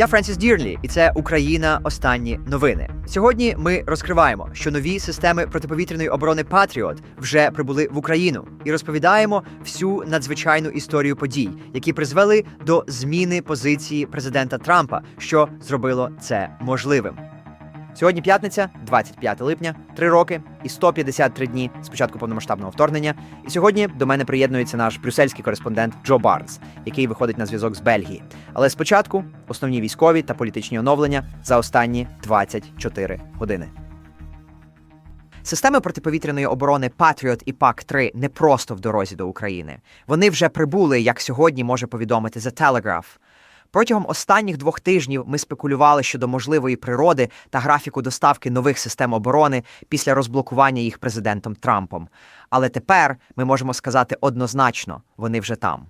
Я Френсіс Дірлі, і це Україна. Останні новини. Сьогодні ми розкриваємо, що нові системи протиповітряної оборони Патріот вже прибули в Україну, і розповідаємо всю надзвичайну історію подій, які призвели до зміни позиції президента Трампа, що зробило це можливим. Сьогодні п'ятниця, 25 липня, три роки і 153 дні з початку повномасштабного вторгнення. І сьогодні до мене приєднується наш брюссельський кореспондент Джо Барнс, який виходить на зв'язок з Бельгії. Але спочатку основні військові та політичні оновлення за останні 24 години. Системи протиповітряної оборони Patriot і ПАК-3 не просто в дорозі до України. Вони вже прибули, як сьогодні може повідомити The Telegraph. Протягом останніх двох тижнів ми спекулювали щодо можливої природи та графіку доставки нових систем оборони після розблокування їх президентом Трампом. Але тепер ми можемо сказати однозначно, вони вже там.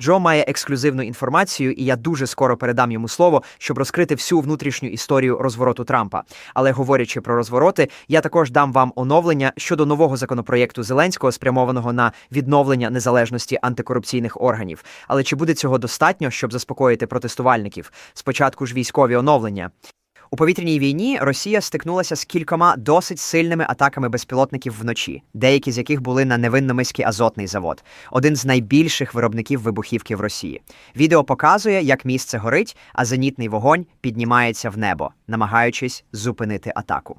Джо має ексклюзивну інформацію, і я дуже скоро передам йому слово, щоб розкрити всю внутрішню історію розвороту Трампа. Але говорячи про розвороти, я також дам вам оновлення щодо нового законопроєкту Зеленського, спрямованого на відновлення незалежності антикорупційних органів. Але чи буде цього достатньо, щоб заспокоїти протестувальників? Спочатку ж військові оновлення. У повітряній війні Росія стикнулася з кількома досить сильними атаками безпілотників вночі, деякі з яких були на невинномиський азотний завод, один з найбільших виробників вибухівки в Росії. Відео показує, як місце горить, а зенітний вогонь піднімається в небо, намагаючись зупинити атаку.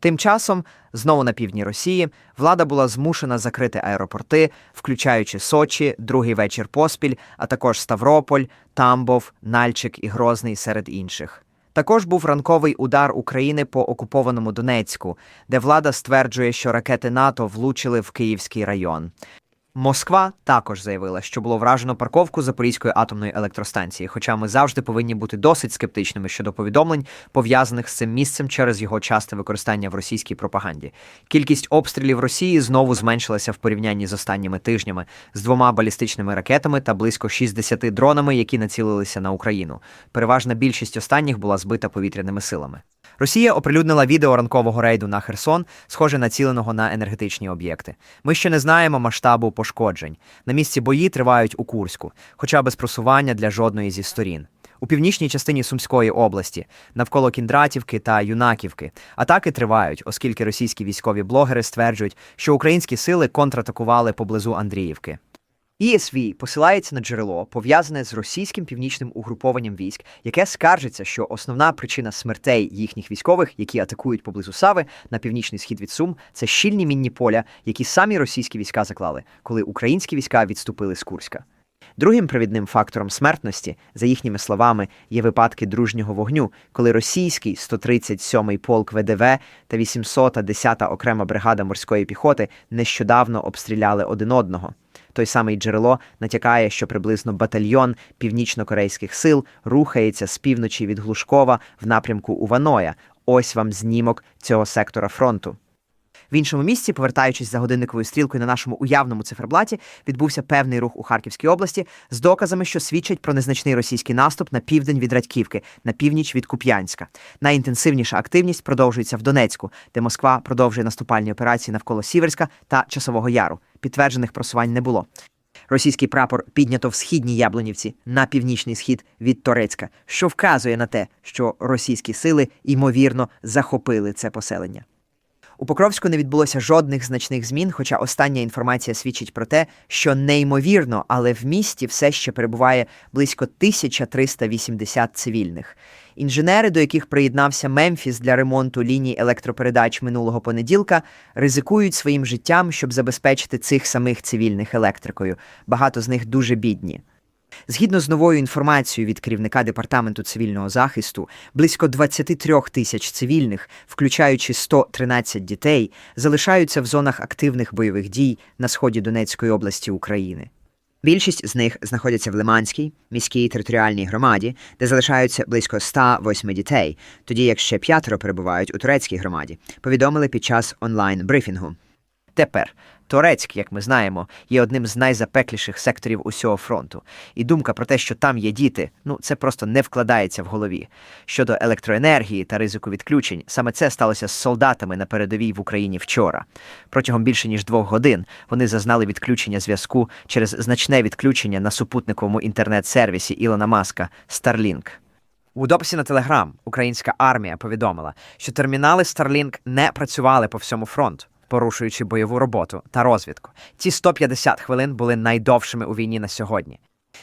Тим часом, знову на півдні Росії, влада була змушена закрити аеропорти, включаючи Сочі, другий вечір поспіль, а також Ставрополь, Тамбов, Нальчик і Грозний серед інших. Також був ранковий удар України по окупованому Донецьку, де влада стверджує, що ракети НАТО влучили в Київський район. Москва також заявила, що було вражено парковку Запорізької атомної електростанції, хоча ми завжди повинні бути досить скептичними щодо повідомлень, пов'язаних з цим місцем через його часте використання в російській пропаганді. Кількість обстрілів Росії знову зменшилася в порівнянні з останніми тижнями з двома балістичними ракетами та близько 60 дронами, які націлилися на Україну. Переважна більшість останніх була збита повітряними силами. Росія оприлюднила відео ранкового рейду на Херсон, схоже націленого на енергетичні об'єкти. Ми ще не знаємо масштабу пошкоджень. На місці бої тривають у Курську, хоча без просування для жодної зі сторін. У північній частині Сумської області, навколо Кіндратівки та Юнаківки, атаки тривають, оскільки російські військові блогери стверджують, що українські сили контратакували поблизу Андріївки. ESV посилається на джерело, пов'язане з російським північним угрупованням військ, яке скаржиться, що основна причина смертей їхніх військових, які атакують поблизу Сави на північний схід від Сум, це щільні мінні поля, які самі російські війська заклали, коли українські війська відступили з Курська. Другим провідним фактором смертності, за їхніми словами, є випадки дружнього вогню, коли російський 137-й полк ВДВ та 800-та 10-та окрема бригада морської піхоти нещодавно обстріляли один одного. Той самий джерело натякає, що приблизно батальйон північно-корейських сил рухається з півночі від Глушкова в напрямку Уваноя. Ось вам знімок цього сектора фронту. В іншому місці, повертаючись за годинниковою стрілкою на нашому уявному циферблаті, відбувся певний рух у Харківській області з доказами, що свідчать про незначний російський наступ на південь від Радьківки, на північ від Куп'янська. Найінтенсивніша активність продовжується в Донецьку, де Москва продовжує наступальні операції навколо Сіверська та Часового Яру. Підтверджених просувань не було. Російський прапор піднято в східній Яблунівці на північний схід від Торецька, що вказує на те, що російські сили ймовірно захопили це поселення. У Покровську не відбулося жодних значних змін, хоча остання інформація свідчить про те, що неймовірно, але в місті все ще перебуває близько 1380 цивільних. Інженери, до яких приєднався Мемфіс для ремонту ліній електропередач минулого понеділка, ризикують своїм життям, щоб забезпечити цих самих цивільних електрикою. Багато з них дуже бідні. Згідно з новою інформацією від керівника департаменту цивільного захисту, близько 23 тисяч цивільних, включаючи 113 дітей, залишаються в зонах активних бойових дій на сході Донецької області України. Більшість з них знаходяться в Лиманській міській територіальній громаді, де залишаються близько 108 дітей, тоді як ще п'ятеро перебувають у турецькій громаді, повідомили під час онлайн брифінгу. Тепер Торецьк, як ми знаємо, є одним з найзапекліших секторів усього фронту. І думка про те, що там є діти, ну це просто не вкладається в голові. Щодо електроенергії та ризику відключень, саме це сталося з солдатами на передовій в Україні вчора. Протягом більше ніж двох годин вони зазнали відключення зв'язку через значне відключення на супутниковому інтернет-сервісі Ілона Маска Starlink. У дописі на Телеграм українська армія повідомила, що термінали Starlink не працювали по всьому фронту, порушуючи бойову роботу та розвідку. Ці 150 хвилин були найдовшими у війні на сьогодні.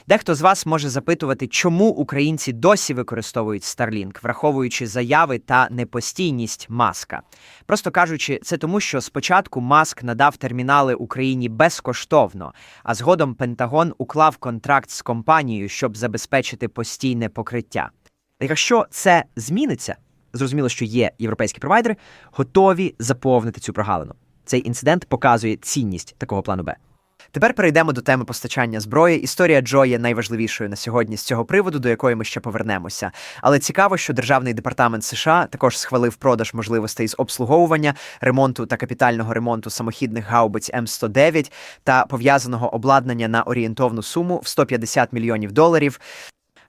Дехто з вас може запитувати, чому українці досі використовують Starlink, враховуючи заяви та непостійність маска. Просто кажучи, це тому, що спочатку маск надав термінали Україні безкоштовно, а згодом Пентагон уклав контракт з компанією, щоб забезпечити постійне покриття. Якщо це зміниться, зрозуміло, що є європейські провайдери, готові заповнити цю прогалину. Цей інцидент показує цінність такого плану Б. Тепер перейдемо до теми постачання зброї. Історія Джо є найважливішою на сьогодні з цього приводу, до якої ми ще повернемося. Але цікаво, що Державний департамент США також схвалив продаж можливостей з обслуговування, ремонту та капітального ремонту самохідних гаубиць М109 та пов'язаного обладнання на орієнтовну суму в 150 мільйонів доларів.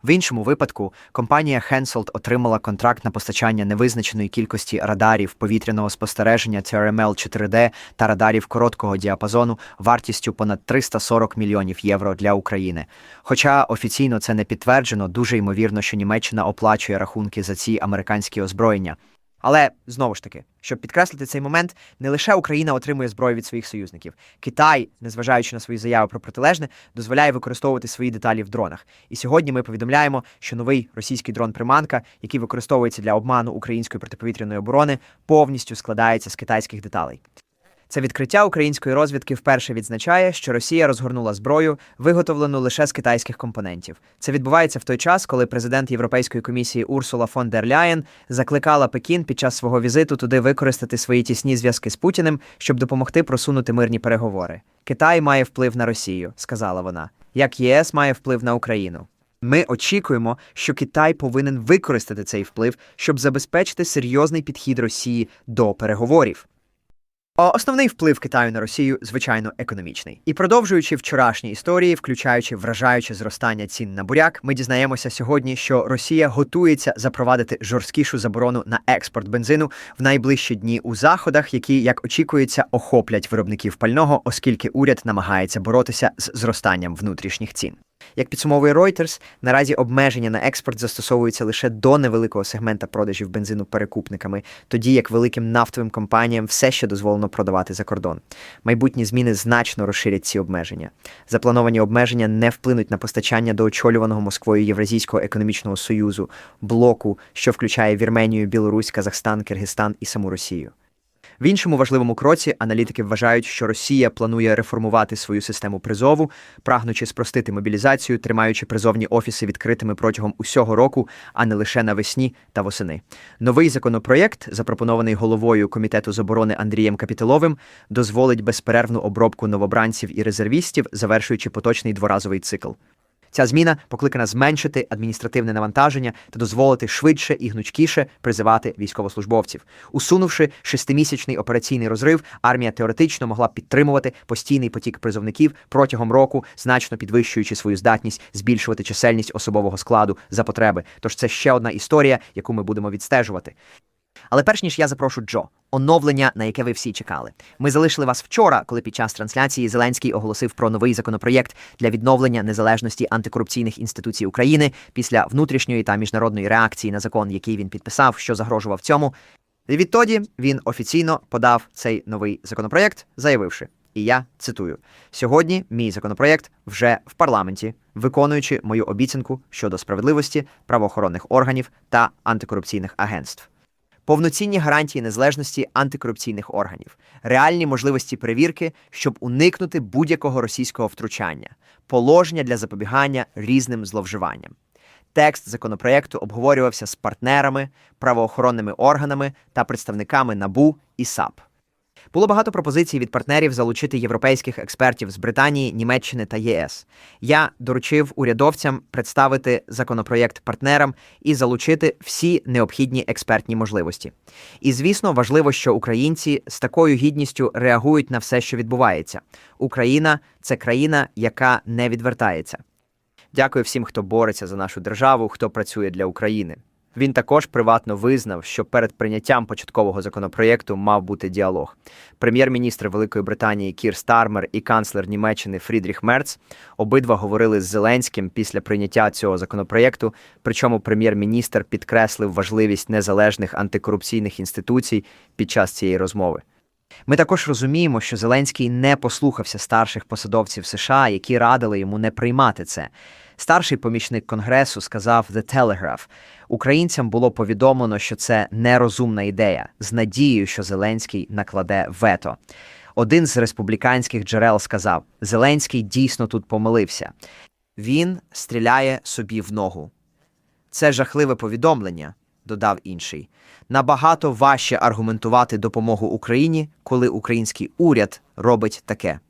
В іншому випадку компанія Hensoldt отримала контракт на постачання невизначеної кількості радарів повітряного спостереження TRML 4D та радарів короткого діапазону вартістю понад 340 мільйонів євро для України. Хоча офіційно це не підтверджено, дуже ймовірно, що Німеччина оплачує рахунки за ці американські озброєння. Але знову ж таки, щоб підкреслити цей момент, не лише Україна отримує зброю від своїх союзників. Китай, незважаючи на свої заяви про протилежне, дозволяє використовувати свої деталі в дронах. І сьогодні ми повідомляємо, що новий російський дрон Приманка, який використовується для обману української протиповітряної оборони, повністю складається з китайських деталей. Це відкриття української розвідки вперше відзначає, що Росія розгорнула зброю, виготовлену лише з китайських компонентів. Це відбувається в той час, коли президент Європейської комісії Урсула фон дер Ляєн закликала Пекін під час свого візиту туди використати свої тісні зв'язки з Путіним, щоб допомогти просунути мирні переговори. Китай має вплив на Росію, сказала вона, як єС має вплив на Україну. Ми очікуємо, що Китай повинен використати цей вплив, щоб забезпечити серйозний підхід Росії до переговорів. Основний вплив Китаю на Росію, звичайно, економічний. І продовжуючи вчорашні історії, включаючи вражаюче зростання цін на буряк, ми дізнаємося сьогодні, що Росія готується запровадити жорсткішу заборону на експорт бензину в найближчі дні у заходах, які, як очікується, охоплять виробників пального, оскільки уряд намагається боротися з зростанням внутрішніх цін. Як підсумовує Reuters, наразі обмеження на експорт застосовуються лише до невеликого сегмента продажів бензину перекупниками, тоді як великим нафтовим компаніям все ще дозволено продавати за кордон. Майбутні зміни значно розширять ці обмеження. Заплановані обмеження не вплинуть на постачання до очолюваного Москвою Євразійського економічного союзу, блоку, що включає Вірменію, Білорусь, Казахстан, Киргизстан і саму Росію. В іншому важливому кроці аналітики вважають, що Росія планує реформувати свою систему призову, прагнучи спростити мобілізацію, тримаючи призовні офіси відкритими протягом усього року, а не лише навесні та восени. Новий законопроєкт, запропонований головою комітету з оборони Андрієм Капітиловим, дозволить безперервну обробку новобранців і резервістів, завершуючи поточний дворазовий цикл. Ця зміна покликана зменшити адміністративне навантаження та дозволити швидше і гнучкіше призивати військовослужбовців. Усунувши шестимісячний операційний розрив, армія теоретично могла підтримувати постійний потік призовників протягом року, значно підвищуючи свою здатність збільшувати чисельність особового складу за потреби. Тож це ще одна історія, яку ми будемо відстежувати. Але перш ніж я запрошу Джо, оновлення, на яке ви всі чекали. Ми залишили вас вчора, коли під час трансляції Зеленський оголосив про новий законопроєкт для відновлення незалежності антикорупційних інституцій України після внутрішньої та міжнародної реакції на закон, який він підписав, що загрожував цьому. І відтоді він офіційно подав цей новий законопроєкт, заявивши. І я цитую: сьогодні мій законопроєкт вже в парламенті, виконуючи мою обіцянку щодо справедливості правоохоронних органів та антикорупційних агентств повноцінні гарантії незалежності антикорупційних органів, реальні можливості перевірки, щоб уникнути будь-якого російського втручання, положення для запобігання різним зловживанням. Текст законопроекту обговорювався з партнерами, правоохоронними органами та представниками НАБУ і САП. Було багато пропозицій від партнерів залучити європейських експертів з Британії, Німеччини та ЄС. Я доручив урядовцям представити законопроєкт партнерам і залучити всі необхідні експертні можливості. І звісно, важливо, що українці з такою гідністю реагують на все, що відбувається. Україна це країна, яка не відвертається. Дякую всім, хто бореться за нашу державу, хто працює для України. Він також приватно визнав, що перед прийняттям початкового законопроєкту мав бути діалог. Прем'єр-міністр Великої Британії Кір Стармер і канцлер Німеччини Фрідріх Мерц обидва говорили з Зеленським після прийняття цього законопроєкту. Причому прем'єр-міністр підкреслив важливість незалежних антикорупційних інституцій під час цієї розмови. Ми також розуміємо, що Зеленський не послухався старших посадовців США, які радили йому не приймати це. Старший помічник конгресу сказав The Telegraph, українцям було повідомлено, що це нерозумна ідея, з надією, що Зеленський накладе вето. Один з республіканських джерел сказав: Зеленський дійсно тут помилився. Він стріляє собі в ногу. Це жахливе повідомлення, додав інший. Набагато важче аргументувати допомогу Україні, коли український уряд робить таке.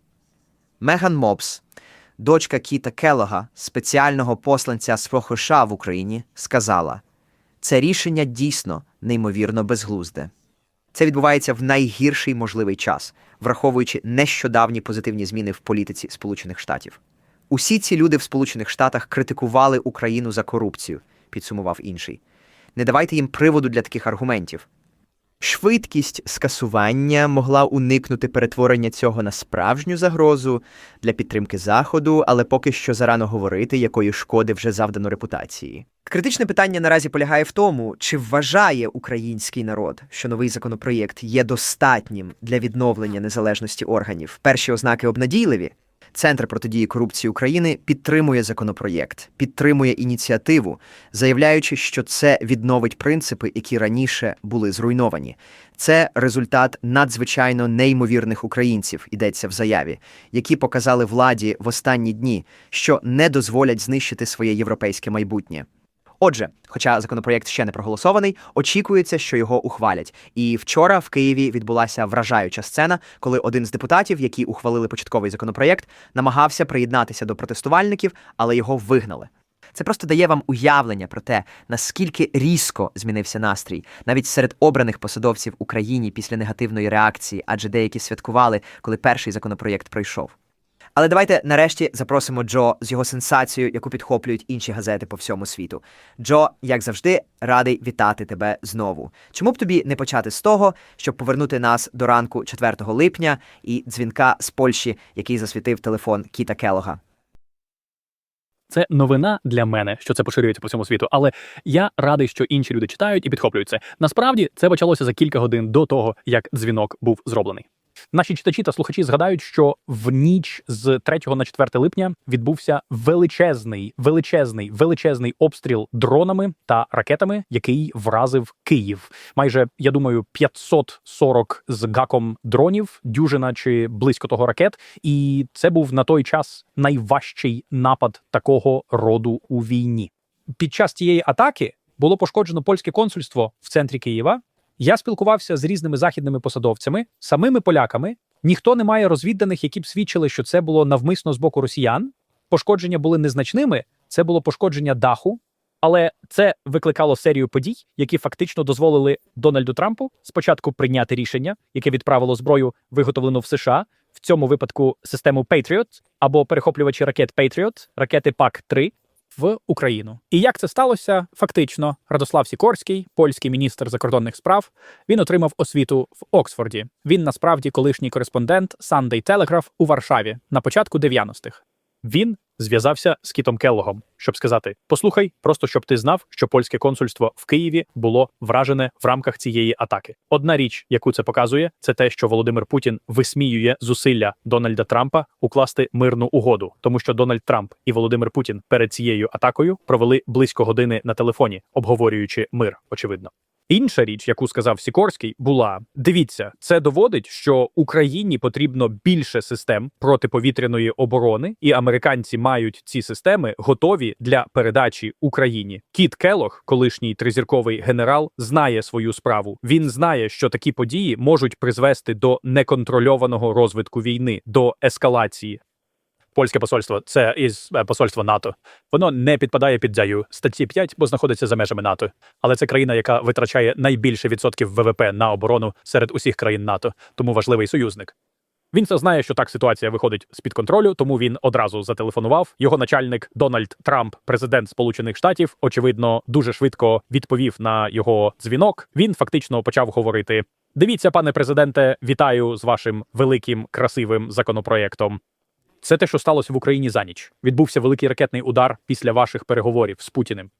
Меган Мопс, дочка Кіта Келога, спеціального посланця з США в Україні, сказала: це рішення дійсно неймовірно безглузде. Це відбувається в найгірший можливий час, враховуючи нещодавні позитивні зміни в політиці Сполучених Штатів. Усі ці люди в Сполучених Штатах критикували Україну за корупцію, підсумував інший. Не давайте їм приводу для таких аргументів. Швидкість скасування могла уникнути перетворення цього на справжню загрозу для підтримки заходу, але поки що зарано говорити, якої шкоди вже завдано репутації. Критичне питання наразі полягає в тому, чи вважає український народ, що новий законопроєкт є достатнім для відновлення незалежності органів. Перші ознаки обнадійливі. Центр протидії корупції України підтримує законопроєкт, підтримує ініціативу, заявляючи, що це відновить принципи, які раніше були зруйновані. Це результат надзвичайно неймовірних українців, йдеться в заяві, які показали владі в останні дні, що не дозволять знищити своє європейське майбутнє. Отже, хоча законопроєкт ще не проголосований, очікується, що його ухвалять. І вчора в Києві відбулася вражаюча сцена, коли один з депутатів, які ухвалили початковий законопроєкт, намагався приєднатися до протестувальників, але його вигнали. Це просто дає вам уявлення про те, наскільки різко змінився настрій навіть серед обраних посадовців Україні після негативної реакції, адже деякі святкували, коли перший законопроєкт пройшов. Але давайте нарешті запросимо Джо з його сенсацією, яку підхоплюють інші газети по всьому світу. Джо, як завжди, радий вітати тебе знову. Чому б тобі не почати з того, щоб повернути нас до ранку 4 липня і дзвінка з Польщі, який засвітив телефон Кіта Келога? Це новина для мене, що це поширюється по всьому світу, але я радий, що інші люди читають і підхоплюють це. Насправді це почалося за кілька годин до того, як дзвінок був зроблений. Наші читачі та слухачі згадають, що в ніч з 3 на 4 липня відбувся величезний, величезний, величезний обстріл дронами та ракетами, який вразив Київ. Майже я думаю, 540 з гаком дронів, дюжина чи близько того ракет. І це був на той час найважчий напад такого роду у війні. Під час тієї атаки було пошкоджено польське консульство в центрі Києва. Я спілкувався з різними західними посадовцями, самими поляками. Ніхто не має розвідданих, які б свідчили, що це було навмисно з боку росіян. Пошкодження були незначними. Це було пошкодження даху, але це викликало серію подій, які фактично дозволили Дональду Трампу спочатку прийняти рішення, яке відправило зброю, виготовлену в США, в цьому випадку систему Patriot або перехоплювачі ракет Patriot, ракети ПАК-3, в Україну. І як це сталося? Фактично, Радослав Сікорський, польський міністр закордонних справ, він отримав освіту в Оксфорді. Він насправді колишній кореспондент Sunday Telegraph у Варшаві на початку 90-х. Він зв'язався з Кітом Келлогом, щоб сказати: послухай, просто щоб ти знав, що польське консульство в Києві було вражене в рамках цієї атаки. Одна річ, яку це показує, це те, що Володимир Путін висміює зусилля Дональда Трампа укласти мирну угоду, тому що Дональд Трамп і Володимир Путін перед цією атакою провели близько години на телефоні, обговорюючи мир. Очевидно. Інша річ, яку сказав Сікорський, була: дивіться, це доводить, що Україні потрібно більше систем протиповітряної оборони, і американці мають ці системи готові для передачі Україні. Кіт Келох, колишній тризірковий генерал, знає свою справу. Він знає, що такі події можуть призвести до неконтрольованого розвитку війни, до ескалації. Польське посольство це із е, посольство НАТО. Воно не підпадає під дзяю статті 5, бо знаходиться за межами НАТО. Але це країна, яка витрачає найбільше відсотків ВВП на оборону серед усіх країн НАТО, тому важливий союзник. Він це знає, що так ситуація виходить з під контролю, тому він одразу зателефонував. Його начальник Дональд Трамп, президент Сполучених Штатів, очевидно, дуже швидко відповів на його дзвінок. Він фактично почав говорити: Дивіться, пане президенте, вітаю з вашим великим красивим законопроєктом. Це те, що сталося в Україні за ніч. Відбувся великий ракетний удар після ваших переговорів з Путіним.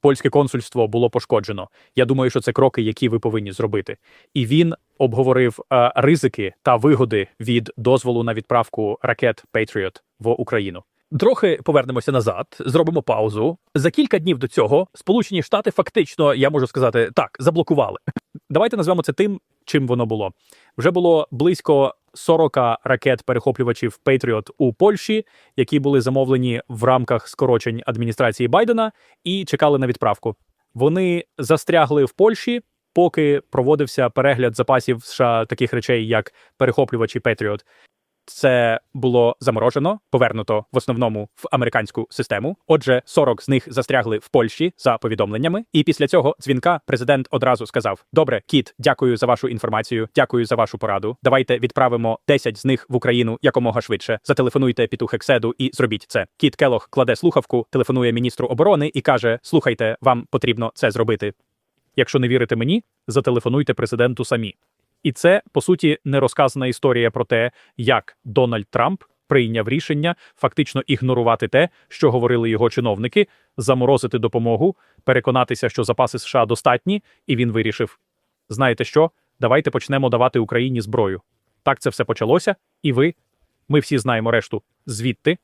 Польське консульство було пошкоджено. Я думаю, що це кроки, які ви повинні зробити. І він обговорив е, ризики та вигоди від дозволу на відправку ракет Patriot в Україну. Трохи повернемося назад, зробимо паузу. За кілька днів до цього Сполучені Штати фактично, я можу сказати, так, заблокували. Давайте назвемо це тим, чим воно було. Вже було близько 40 ракет-перехоплювачів Patriot у Польщі, які були замовлені в рамках скорочень адміністрації Байдена і чекали на відправку. Вони застрягли в Польщі, поки проводився перегляд запасів США таких речей, як перехоплювачі Patriot. Це було заморожено, повернуто в основному в американську систему. Отже, 40 з них застрягли в Польщі за повідомленнями. І після цього дзвінка президент одразу сказав: Добре, кіт, дякую за вашу інформацію, дякую за вашу пораду. Давайте відправимо 10 з них в Україну якомога швидше. Зателефонуйте Піту Хекседу і зробіть це. Кіт Келох кладе слухавку, телефонує міністру оборони і каже: Слухайте, вам потрібно це зробити. Якщо не вірите мені, зателефонуйте президенту самі. І це по суті не розказана історія про те, як Дональд Трамп прийняв рішення фактично ігнорувати те, що говорили його чиновники, заморозити допомогу, переконатися, що запаси США достатні, і він вирішив: знаєте що, давайте почнемо давати Україні зброю. Так це все почалося, і ви, ми всі знаємо решту звідти.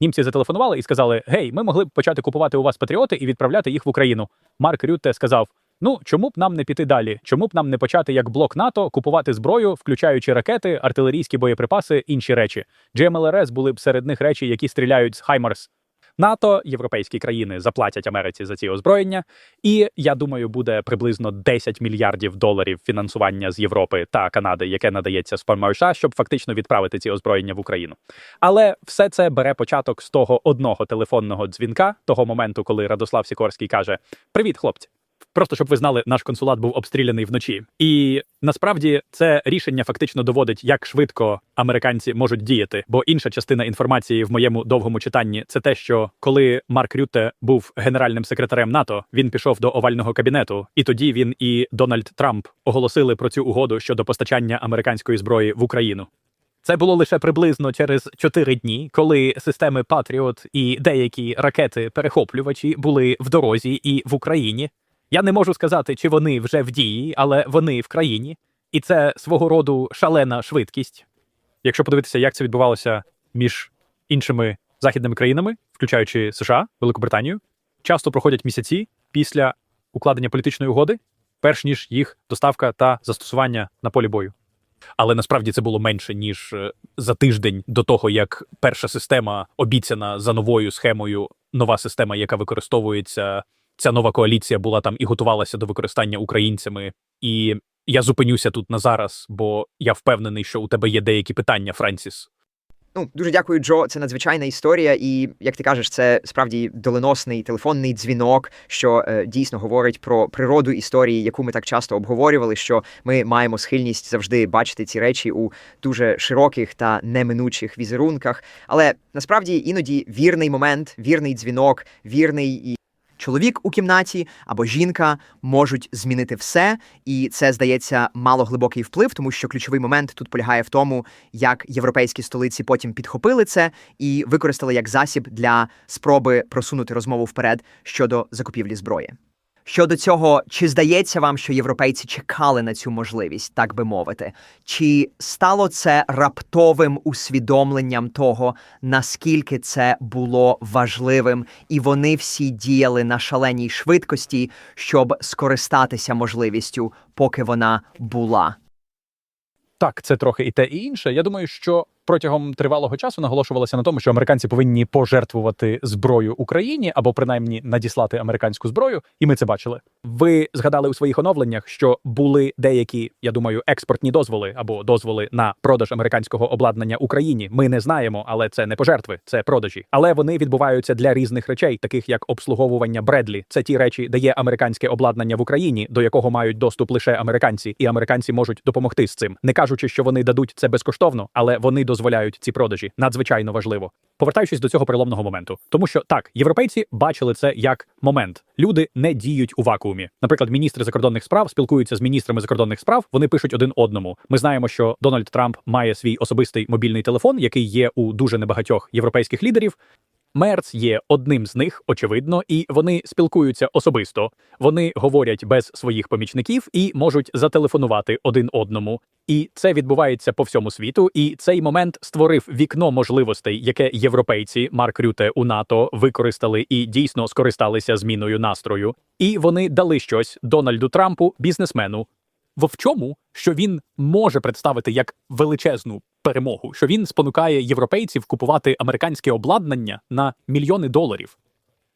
Німці зателефонували і сказали: Гей, ми могли б почати купувати у вас патріоти і відправляти їх в Україну. Марк Рютте сказав: Ну, чому б нам не піти далі? Чому б нам не почати як блок НАТО купувати зброю, включаючи ракети, артилерійські боєприпаси, інші речі? GMLRS були б серед них речі, які стріляють з Хаймарс. НАТО, європейські країни заплатять Америці за ці озброєння, і я думаю, буде приблизно 10 мільярдів доларів фінансування з Європи та Канади, яке надається з США, щоб фактично відправити ці озброєння в Україну. Але все це бере початок з того одного телефонного дзвінка, того моменту, коли Радослав Сікорський каже: Привіт, хлопці. Просто щоб ви знали, наш консулат був обстріляний вночі, і насправді це рішення фактично доводить, як швидко американці можуть діяти. Бо інша частина інформації в моєму довгому читанні це те, що коли Марк Рютте був генеральним секретарем НАТО, він пішов до овального кабінету, і тоді він і Дональд Трамп оголосили про цю угоду щодо постачання американської зброї в Україну. Це було лише приблизно через 4 дні, коли системи Патріот і деякі ракети-перехоплювачі були в дорозі і в Україні. Я не можу сказати, чи вони вже в дії, але вони в країні, і це свого роду шалена швидкість. Якщо подивитися, як це відбувалося між іншими західними країнами, включаючи США, Великобританію, часто проходять місяці після укладення політичної угоди, перш ніж їх доставка та застосування на полі бою. Але насправді це було менше ніж е, за тиждень до того, як перша система обіцяна за новою схемою, нова система, яка використовується. Ця нова коаліція була там і готувалася до використання українцями. І я зупинюся тут на зараз, бо я впевнений, що у тебе є деякі питання, Франсіс. Ну, дуже дякую, Джо. Це надзвичайна історія, і як ти кажеш, це справді доленосний телефонний дзвінок, що е, дійсно говорить про природу історії, яку ми так часто обговорювали. Що ми маємо схильність завжди бачити ці речі у дуже широких та неминучих візерунках. Але насправді іноді вірний момент, вірний дзвінок, вірний і. Чоловік у кімнаті або жінка можуть змінити все, і це здається мало глибокий вплив, тому що ключовий момент тут полягає в тому, як європейські столиці потім підхопили це і використали як засіб для спроби просунути розмову вперед щодо закупівлі зброї. Щодо цього, чи здається вам, що європейці чекали на цю можливість, так би мовити? Чи стало це раптовим усвідомленням того, наскільки це було важливим, і вони всі діяли на шаленій швидкості, щоб скористатися можливістю, поки вона була? Так, це трохи і те, і інше. Я думаю, що протягом тривалого часу наголошувалося на тому, що американці повинні пожертвувати зброю Україні або принаймні надіслати американську зброю, і ми це бачили. Ви згадали у своїх оновленнях, що були деякі, я думаю, експортні дозволи або дозволи на продаж американського обладнання Україні. Ми не знаємо, але це не пожертви, це продажі. Але вони відбуваються для різних речей, таких як обслуговування Бредлі. Це ті речі, де є американське обладнання в Україні, до якого мають доступ лише американці, і американці можуть допомогти з цим, не кажучи, що вони дадуть це безкоштовно, але вони дозволяють ці продажі. Надзвичайно важливо. Повертаючись до цього переломного моменту, тому що так, європейці бачили це як момент. Люди не діють у вакуумі. Наприклад, міністри закордонних справ спілкуються з міністрами закордонних справ. Вони пишуть один одному. Ми знаємо, що Дональд Трамп має свій особистий мобільний телефон, який є у дуже небагатьох європейських лідерів. Мерц є одним з них, очевидно, і вони спілкуються особисто. Вони говорять без своїх помічників і можуть зателефонувати один одному. І це відбувається по всьому світу. І цей момент створив вікно можливостей, яке європейці Марк Рюте у НАТО використали і дійсно скористалися зміною настрою. І вони дали щось Дональду Трампу, бізнесмену, в чому, що він може представити як величезну перемогу, що він спонукає європейців купувати американське обладнання на мільйони доларів.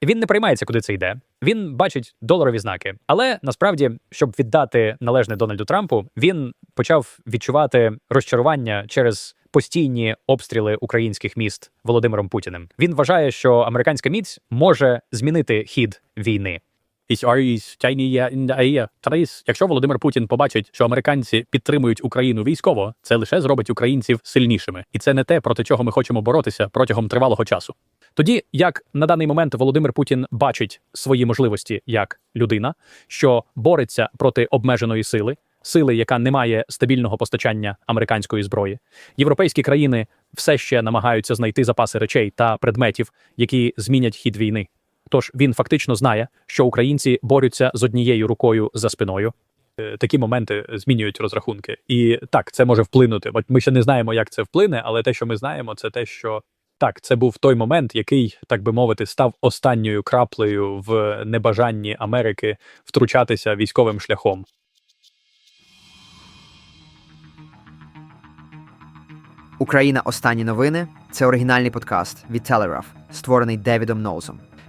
Він не приймається, куди це йде. Він бачить доларові знаки. Але насправді, щоб віддати належне Дональду Трампу, він почав відчувати розчарування через постійні обстріли українських міст Володимиром Путіним. Він вважає, що американська міць може змінити хід війни. Якщо Володимир Путін побачить, що американці підтримують Україну військово, це лише зробить українців сильнішими, і це не те, проти чого ми хочемо боротися протягом тривалого часу. Тоді, як на даний момент Володимир Путін бачить свої можливості як людина, що бореться проти обмеженої сили, сили, яка не має стабільного постачання американської зброї, європейські країни все ще намагаються знайти запаси речей та предметів, які змінять хід війни. Тож він фактично знає, що українці борються з однією рукою за спиною. Е, Такі моменти змінюють розрахунки, і так це може вплинути. Ми ще не знаємо, як це вплине, але те, що ми знаємо, це те, що так, це був той момент, який, так би мовити, став останньою краплею в небажанні Америки втручатися військовим шляхом. Україна. Останні новини це оригінальний подкаст від Telegraph, створений Девідом Ноузом.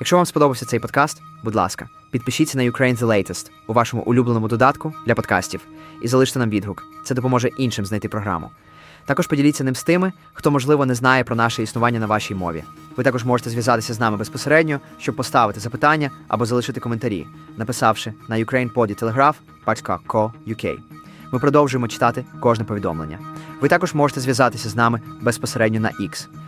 Якщо вам сподобався цей подкаст, будь ласка, підпишіться на Ukraine The Latest у вашому улюбленому додатку для подкастів і залиште нам відгук. Це допоможе іншим знайти програму. Також поділіться ним з тими, хто, можливо, не знає про наше існування на вашій мові. Ви також можете зв'язатися з нами безпосередньо, щоб поставити запитання або залишити коментарі, написавши на ukrainepodtelegraph.co.uk. Ми продовжуємо читати кожне повідомлення. Ви також можете зв'язатися з нами безпосередньо на X.